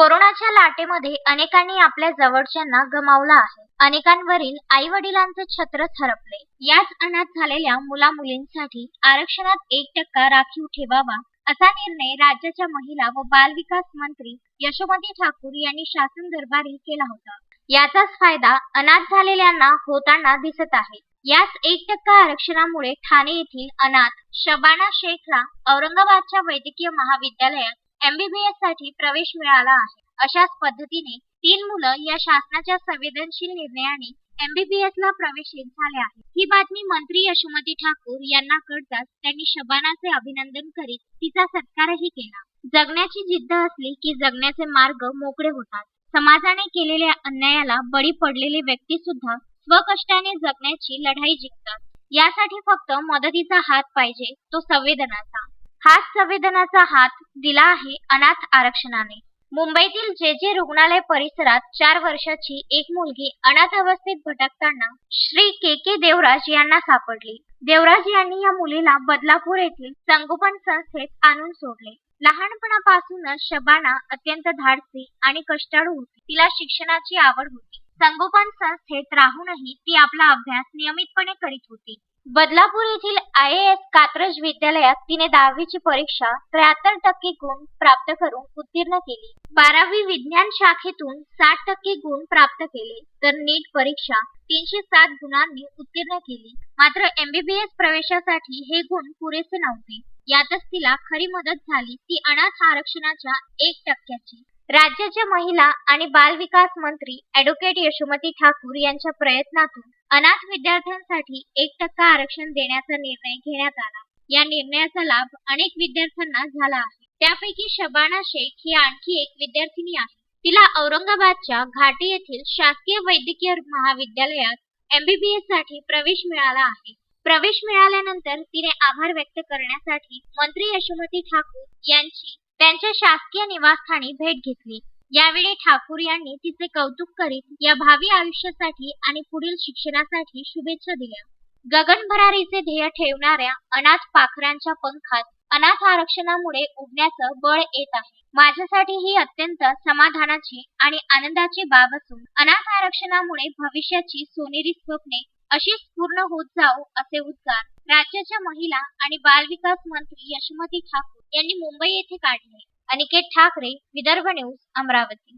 कोरोनाच्या लाटेमध्ये अनेकांनी आपल्या जवळच्यांना गमावला आहे. अनेकांवरील आई वडिलांचे छत्र थरपले. याच अनाथ झालेल्या मुला मुलींसाठी आरक्षणात एक टक्का राखीव ठेवावा असा निर्णय राज्याच्या महिला व बाल विकास मंत्री यशोमती ठाकूर यांनी शासन दरबारी केला होता. याचाच फायदा अनाथ झालेल्यांना होताना दिसत आहे. याच एक टक्का आरक्षणामुळे ठाणे येथील अनाथ शबाना शेखला औरंगाबादच्या वैद्यकीय महाविद्यालयात एमबीबीएससाठी प्रवेश मिळाला आहे. अशाच पद्धतीने तीन मुलं या शासनाच्या संवेदनशील निर्णयाने एमबीबीएस ला प्रवेशित झाले आहेत. ही बातमी मंत्री यशोमती ठाकूर यांना कळताच त्यांनी शबानाचे अभिनंदन करीत तिचा सत्कारही केला. जगण्याची जिद्द असली की जगण्याचे मार्ग मोकळे होतात. समाजाने केलेल्या अन्यायाला बळी पडलेले व्यक्ती सुद्धा स्वकष्टाने जगण्याची लढाई जिंकतात. यासाठी फक्त मदतीचा हात पाहिजे तो संवेदनाचा. हाच संवेदनाचा हात दिला आहे अनाथ आरक्षणाने. मुंबईतील जे जे रुग्णालय परिसरात चार वर्षाची एक मुलगी अनाथ अवस्थेत भटकताना श्री के के देवराज यांना सापडली. देवराज यांनी या मुलीला बदलापूर येथील संगोपन संस्थेत आणून सोडले. लहानपणापासूनच शबाना अत्यंत धाडसी आणि कष्टाळू होती तिला शिक्षणाची आवड होती. संगोपन संस्थेत राहूनही ती आपला अभ्यास नियमितपणे करीत होती. बदलापूर येथील आय एस कात्रज विद्यालयात तिने दहावीची परीक्षा त्र्याहत्तर टक्के गुण प्राप्त करून उत्तीर्ण केली. बारावी विज्ञान शाखेतून साठ टक्के गुण प्राप्त केले. तर नीट परीक्षा तीनशे सात गुणांनी उत्तीर्ण केली. मात्र एमबीबीएस प्रवेशासाठी हे गुण पुरेसे नव्हते. यातच तिला खरी मदत झाली ती अनाथ आरक्षणाच्या एक टक्क्याची. राज्याच्या महिला आणि बाल विकास मंत्री अॅडव्होकेट यशोमती ठाकूर यांच्या प्रयत्नातून अनाथ विद्यार्थ्यांसाठी एक टक्का आरक्षण देण्याचा निर्णय घेण्यात आला. या निर्णयाचा लाभ अनेक विद्यार्थ्यांना झाला आहे. त्यापैकी शबाना शेख ही आणखी एक विद्यार्थिनी आहे तिला औरंगाबादच्या घाटी येथील शासकीय वैद्यकीय महाविद्यालयात एमबीबीएससाठी प्रवेश मिळाला आहे. प्रवेश मिळाल्यानंतर तिने आभार व्यक्त करण्यासाठी मंत्री यशोमती ठाकूर यांची त्यांच्या शासकीय निवासस्थानी भेट घेतली. यावेळी ठाकूर यांनी तिचे कौतुक करीत या भावी आयुष्यासाठी आणि पुढील शिक्षणासाठी शुभेच्छा दिल्या. गगनभरारीचे ध्येय ठेवणाऱ्या अनाथ पाखरांच्या पंखात अनाथ आरक्षणामुळे उडण्याचं बळ येत आहे. माझ्यासाठी ही अत्यंत समाधानाची आणि आनंदाची बाब असून अनाथ आरक्षणामुळे भविष्याची सोनेरी स्वप्ने अशीच पूर्ण होत जाऊ असे उद्गार राज्याच्या महिला आणि बालविकास मंत्री यशोमती ठाकूर यांनी मुंबई येथे काढले. अनिकेत ठाकरे विदर्भ न्यूज अमरावती.